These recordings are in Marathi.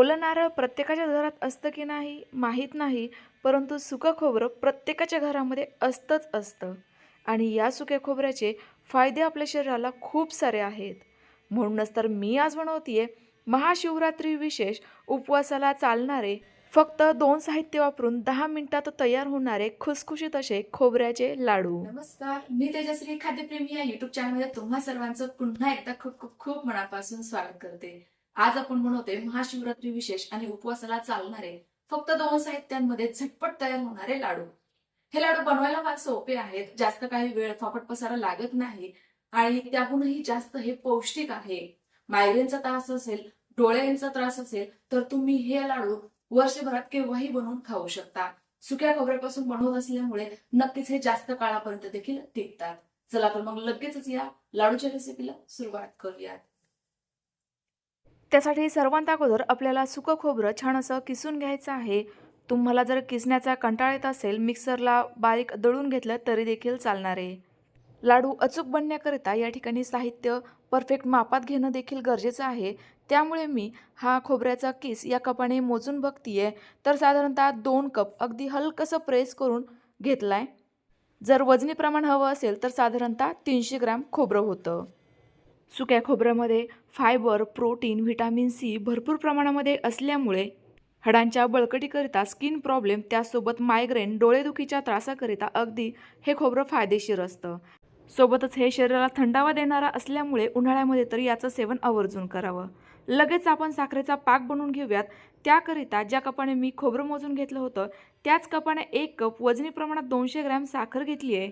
ओलं नारळ प्रत्येकाच्या घरात असतं की नाही माहीत नाही परंतु सुकं खोबरं प्रत्येकाच्या घरामध्ये असतंच असतं. आणि या सुक्या खोबऱ्याचे फायदे आपल्या शरीराला खूप सारे आहेत. म्हणूनच तर मी आज बनवतीये महाशिवरात्री विशेष उपवासाला चालणारे फक्त दोन साहित्य वापरून दहा मिनिटात तयार होणारे खुसखुशीत असे खोबऱ्याचे लाडू. नमस्कार मी तेजश्री खाद्यप्रेमी या युट्यूब चॅनलमध्ये तुम्हा सर्वांचं पुन्हा एकदा खूप खूप खूप मनापासून स्वागत करते. आज आपण म्हणतोय महाशिवरात्री विशेष आणि उपवासाला चालणारे फक्त दोन साहित्यांमध्ये झटपट तयार होणारे लाडू. हे लाडू बनवायला फार सोपे आहेत जास्त काही वेळ फापट पसारा लागत नाही आणि त्याहूनही जास्त हे पौष्टिक आहे. मायग्रेनचा त्रास असेल डोळ्यांचा त्रास असेल तर तुम्ही हे लाडू वर्षभरात केव्हाही बनवून खाऊ शकता. सुक्या खोबऱ्यापासून बनवत असल्यामुळे नक्कीच हे जास्त काळापर्यंत देखील टिकतात. चला तर मग लगेचच या लाडूच्या रेसिपीला सुरुवात करूयात. त्यासाठी सर्वांत अगोदर आपल्याला सुकं खोबरं छान असं किसून घ्यायचं आहे. तुम्हाला जर किसण्याचा कंटाळ येत असेल मिक्सरला बारीक दळून घेतलं तरी देखील चालणार. आहे लाडू अचूक बनण्याकरिता या ठिकाणी साहित्य परफेक्ट मापात घेणं देखील गरजेचं आहे. त्यामुळे मी हा खोबऱ्याचा किस या कपाने मोजून बघतीये तर साधारणतः दोन कप अगदी हलकंसं प्रेस करून घेतला आहे जर वजनी प्रमाण हवं असेल तर साधारणतः तीनशे ग्रॅम खोबरं होतं. सुक्या खोबऱ्यामध्ये फायबर प्रोटीन व्हिटॅमिन सी भरपूर प्रमाणामध्ये असल्यामुळे हाडांच्या बळकटीकरिता स्किन प्रॉब्लेम त्यासोबत मायग्रेन डोळेदुखीच्या त्रासाकरिता अगदी हे खोबरं फायदेशीर असतं. सोबतच हे शरीराला थंडावा देणारा असल्यामुळे उन्हाळ्यामध्ये तर याचं सेवन आवर्जून करावं. लगेच आपण साखरेचा पाक बनवून घेऊयात. त्याकरिता ज्या कपाने मी खोबरं मोजून घेतलं होतं त्याच कपाने एक कप वजनी प्रमाणात दोनशे ग्रॅम साखर घेतली आहे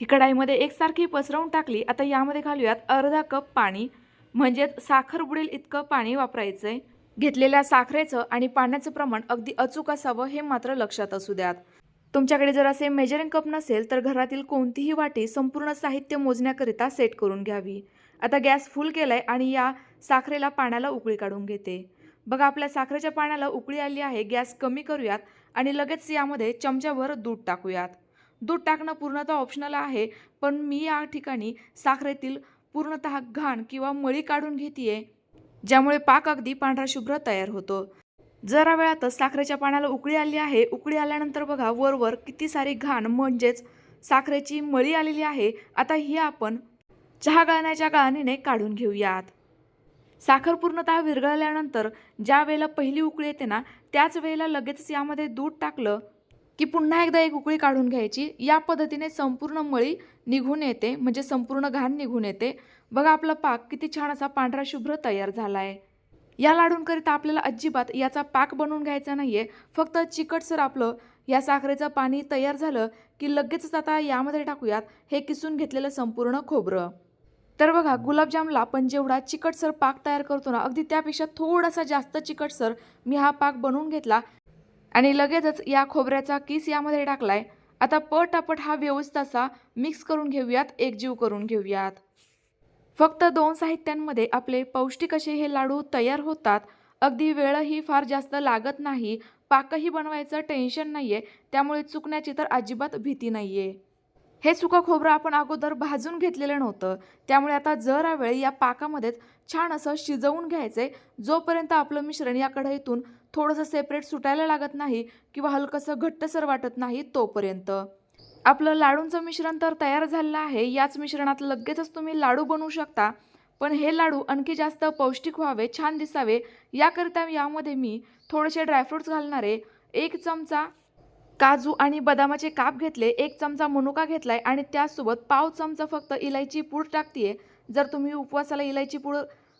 ही कढाईमध्ये एकसारखी पसरवून टाकली. आता यामध्ये घालूयात अर्धा कप पाणी म्हणजेच साखर बुडेल इतकं पाणी वापरायचं आहे घेतलेल्या साखरेचं आणि पाण्याचं प्रमाण अगदी अचूक असावं हे मात्र लक्षात असू द्यात. तुमच्याकडे जर असे मेजरिंग कप नसेल तर घरातील कोणतीही वाटी संपूर्ण साहित्य मोजण्याकरिता सेट करून घ्यावी. आता गॅस फुल केलाय आणि या साखरेला पाण्याला उकळी काढून घेते. बघा आपल्या साखरेच्या पाण्याला उकळी आली आहे. गॅस कमी करूयात आणि लगेच यामध्ये चमच्याभर दूध टाकूयात. दूध टाकणं पूर्णतः ऑप्शनल आहे पण मी या ठिकाणी साखरेतील पूर्णतः घाण किंवा मळी काढून घेते ज्यामुळे पाक अगदी पांढरा शुभ्र तयार होतो. जरा वेळातच साखरेच्या पाण्याला उकळी आली आहे. उकळी आल्यानंतर बघा वरवर किती सारी घाण म्हणजेच साखरेची मळी आलेली आहे. आता ही आपण चहा गाळण्याच्या गाळणीने काढून घेऊयात. साखर पूर्णतः विरघळल्यानंतर ज्या वेळेला पहिली उकळी येते ना त्याच वेळेला लगेचच यामध्ये दूध टाकलं की पुन्हा एकदा एक उकळी काढून घ्यायची. या पद्धतीने संपूर्ण मळी निघून येते म्हणजे संपूर्ण घाण निघून येते. बघा आपला पाक किती छान असा पांढरा शुभ्र तयार झाला आहे या लाडूंकरिता आपल्याला अजिबात याचा पाक बनवून घ्यायचा नाही आहे फक्त चिकटसर आपलं या साखरेचं पाणी तयार झालं की लगेचच आता यामध्ये टाकूयात. हे किसून घेतलेलं संपूर्ण खोबरं. तर बघा गुलाबजामला आपण जेवढा चिकटसर पाक तयार करतो ना अगदी त्यापेक्षा थोडासा जास्त चिकटसर मी हा पाक बनवून घेतला. आणि लगेचच या खोबऱ्याचा किस यामध्ये टाकलाय. आता पटापट हा व्यवस्थित असा मिक्स करून घेऊयात एकजीव करून घेऊयात. फक्त दोन साहित्यांमध्ये आपले पौष्टिक असे हे लाडू तयार होतात. अगदी वेळही फार जास्त लागत नाही. पाकही बनवायचं टेन्शन नाही आहे त्यामुळे चुकण्याची तर अजिबात भीती नाही आहे हे सुकं खोबरं आपण अगोदर भाजून घेतलेलं नव्हतं. त्यामुळे आता जरा वेळ या पाकामध्येच छान असं शिजवून घ्यायचं आहे जोपर्यंत आपलं मिश्रण या कढईतून थोडंसं सेपरेट सुटायला लागत नाही किंवा हलकंसं घट्टसर वाटत नाही तोपर्यंत. आपलं लाडूंचं मिश्रण तर तयार झालेलं आहे. याच मिश्रणात लगेचच तुम्ही लाडू बनवू शकता. पण हे लाडू आणखी जास्त पौष्टिक व्हावे छान दिसावे. याकरिता यामध्ये मी थोडेसे ड्रायफ्रुट्स घालणारे एक चमचा काजू आणि बदामाचे काप घेतले एक चमचा मनुका घेतलाय आणि त्यासोबत पाव चमचा फक्त इलायची पूड टाकतीये. जर तुम्ही उपवासाला इलायची पूड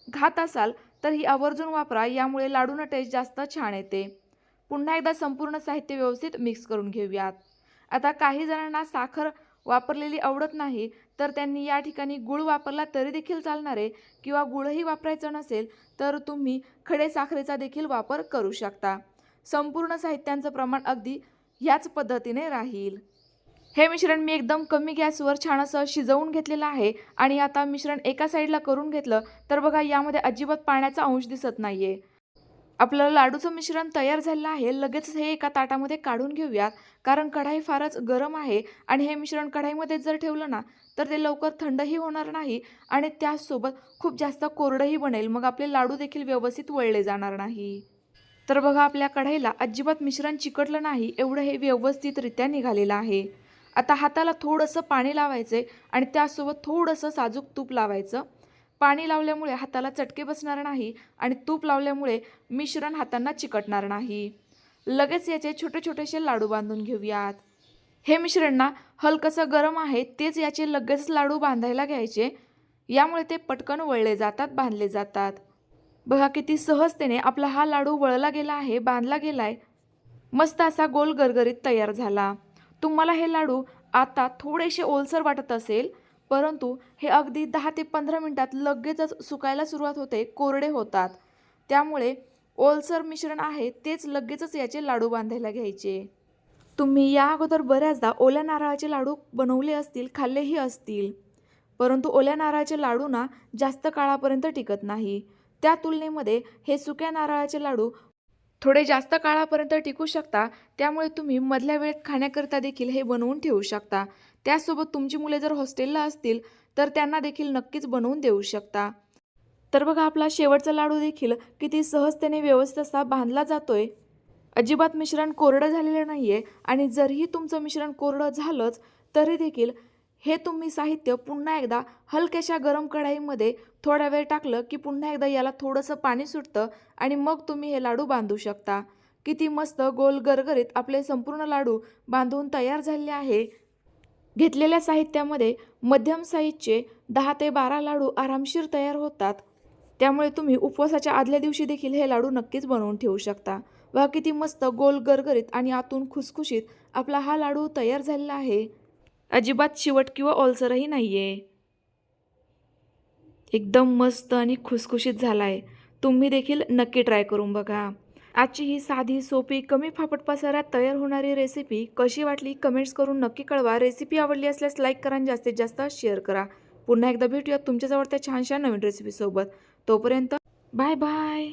घात असाल तर ही आवर्जून वापरा यामुळे लाडून टेस्ट जास्त छान येते. पुन्हा एकदा संपूर्ण साहित्य व्यवस्थित मिक्स करून घेऊयात. आता काही जणांना साखर वापरलेली आवडत नाही तर त्यांनी या ठिकाणी गुळ वापरला तरी देखील चालणार आहे किंवा गुळही वापरायचं नसेल तर तुम्ही खडे साखरेचा देखील वापर करू शकता. संपूर्ण साहित्यांचं प्रमाण अगदी ह्याच पद्धतीने राहील. हे मिश्रण मी एकदम कमी गॅसवर छान असं शिजवून घेतलेलं आहे आणि आता मिश्रण एका साईडला करून घेतलं तर बघा यामध्ये अजिबात पाण्याचा अंश दिसत नाही आहे आपलं लाडूचं मिश्रण तयार झालेलं आहे. लगेच हे एका ताटामध्ये काढून घेऊयात. कारण कढाई फारच गरम आहे आणि हे मिश्रण कढाईमध्ये जर ठेवलं ना तर ते लवकर थंडही होणार नाही आणि त्यासोबत खूप जास्त कोरडंही बनेल. मग आपले लाडू देखील व्यवस्थित वळले जाणार नाही. तर बघा आपल्या कढईला अजिबात मिश्रण चिकटलं नाही एवढं हे व्यवस्थितरित्या निघालेलं आहे. आता हाताला थोडंसं पाणी लावायचं आणि त्यासोबत थोडंसं साजूक तूप लावायचं. पाणी लावल्यामुळे हाताला चटके बसणार नाही आणि तूप लावल्यामुळे मिश्रण हातांना चिकटणार नाही. लगेच याचे छोटे छोटेसे लाडू बांधून घेऊयात. हे मिश्रण ना हलकंसं गरम आहे तेच याचे लगेच लाडू बांधायला घ्यायचे. यामुळे ते पटकन वळले जातात बांधले जातात. बघा किती सहजतेने आपला हा लाडू वळला गेला आहे बांधला गेलाय. मस्त असा गोल गरगरीत तयार झाला. तुम्हाला हे लाडू आता थोडेसे ओलसर वाटत असेल परंतु हे अगदी दहा ते पंधरा मिनटात लगेचच सुकायला सुरुवात होते कोरडे होतात. त्यामुळे ओलसर मिश्रण आहे तेच लगेचच याचे लाडू बांधायला घ्यायचे. तुम्ही या अगोदर बऱ्याचदा ओल्या नारळाचे लाडू बनवले असतील खाल्लेही असतील परंतु ओल्या नारळाचे लाडू ना जास्त काळापर्यंत टिकत नाही. त्या तुलनेमध्ये हे सुक्या नारळाचे लाडू थोडे जास्त काळापर्यंत टिकू शकता. त्यामुळे तुम्ही मधल्या वेळेत खाण्याकरिता देखील हे बनवून ठेवू शकता. त्यासोबत तुमची मुले जर हॉस्टेलला असतील तर त्यांना देखील नक्कीच बनवून देऊ शकता. तर बघा आपला शेवटचा लाडू देखील किती सहजतेने व्यवस्थित असा बांधला जातोय. अजिबात मिश्रण कोरडं झालेलं नाही आहे आणि जरीही तुमचं मिश्रण कोरडं झालंच तरी देखील हे तुम्ही साहित्य पुन्हा एकदा हलक्याशा गरम कढाईमध्ये थोडा वेळ टाकलं की पुन्हा एकदा याला थोडंसं पाणी सुटतं आणि मग तुम्ही हे लाडू बांधू शकता. किती मस्त गोल गरगरीत आपले संपूर्ण लाडू बांधून तयार झाले आहे. घेतलेल्या साहित्यामध्ये मध्यम साईजचे दहा ते बारा लाडू आरामशीर तयार होतात. त्यामुळे तुम्ही उपवासाच्या आदल्या दिवशी देखील हे लाडू नक्कीच बनवून ठेवू शकता. वा किती मस्त गोल गरगरीत आणि आतून खुसखुशीत आपला हा लाडू तयार झालेला आहे. अजिबात शिवट किंवा ओलसरही नाही आहे एकदम मस्त आणि खुसखुशीत झाला आहे तुम्ही देखील नक्की ट्राय करून बघा. आजची ही साधी सोपी कमी फापट पसाऱ्यात तयार होणारी रेसिपी कशी वाटली कमेंट्स करून नक्की कळवा. रेसिपी आवडली असल्यास लाईक करा आणि जास्तीत जास्त शेअर करा. पुन्हा एकदा भेटूयात तुमच्याजवळ त्या छानशा नवीन रेसिपीसोबत. तोपर्यंत बाय बाय.